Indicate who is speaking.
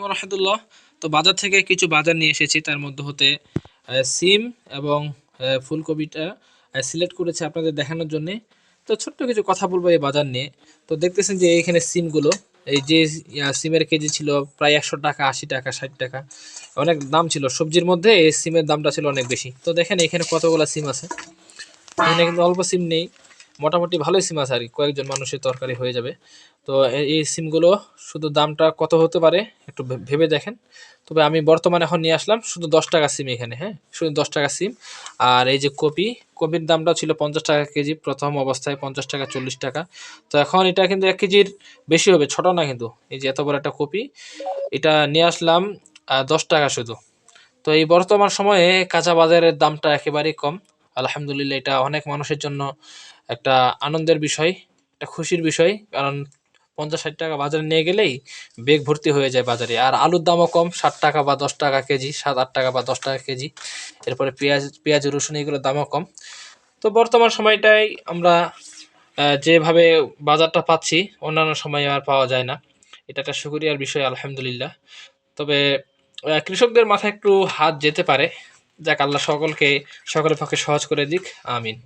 Speaker 1: আলাইকুম রহমতুল্লাহ। তো বাজার থেকে কিছু বাজার নিয়ে এসেছি, তার মধ্যে হতে সিম এবং ফুলকপিটা সিলেক্ট করেছে আপনাদের দেখানোর জন্যে। তো ছোট্ট কিছু কথা বলব এই বাজার নিয়ে। তো দেখতেছেন যে এইখানে সিমগুলো, এই যে সিমের কেজি ছিল প্রায় একশো টাকা, আশি টাকা, ষাট টাকা। অনেক দাম ছিল। সবজির মধ্যে এই সিমের দামটা ছিল অনেক বেশি। তো দেখেন এখানে কতগুলো সিম আছে। এখানে কিন্তু অল্প সিম নেই। মোটামুটি ভালোই সিম আছে আর কি, কয়েকজন মানুষের তরকারি হয়ে যাবে। তো এই সিমগুলো শুধু দামটা কত হতে পারে একটু ভেবে দেখেন। তবে আমি বর্তমানে এখন নিয়ে আসলাম শুধু দশ টাকা সিম এখানে হ্যাঁ? শুধু দশ টাকা সিম। আর এই যে কপি, কপির দামটা ছিল পঞ্চাশ টাকা কেজি, প্রথম অবস্থায় পঞ্চাশ টাকা, চল্লিশ টাকা। তো এখন এটা কিন্তু এক কেজির বেশি হবে, ছোট না কিন্তু। এই যে এত বড় একটা কপি, এটা নিয়ে আসলাম দশ টাকা শুধু। তো এই বর্তমান সময়ে কাঁচা বাজারের দামটা একেবারেই কম। আলহামদুলিল্লাহ, এটা অনেক মানুষের জন্য একটা আনন্দের বিষয়, একটা খুশির বিষয়। কারণ পঞ্চাশ ষাট টাকা বাজারে নিয়ে গেলেই বেগ ভর্তি হয়ে যায় বাজারে। আর আলুর দামও কম, ষাট টাকা বা দশ টাকা কেজি, সাত আট টাকা বা দশ টাকা কেজি। এরপরে পেঁয়াজ পেঁয়াজ, রসুন এগুলোর দামও কম। তো বর্তমান সময়টাই আমরা যেভাবে বাজারটা পাচ্ছি, অন্যান্য সময় আর পাওয়া যায় না। এটা একটা সুক্রিয়ার বিষয়, আলহামদুলিল্লাহ। তবে কৃষকদের মাথায় একটু হাত যেতে পারে। যাক আল্লাহ সকলকে সকলের পক্ষে সহজ করে দিক আমিন।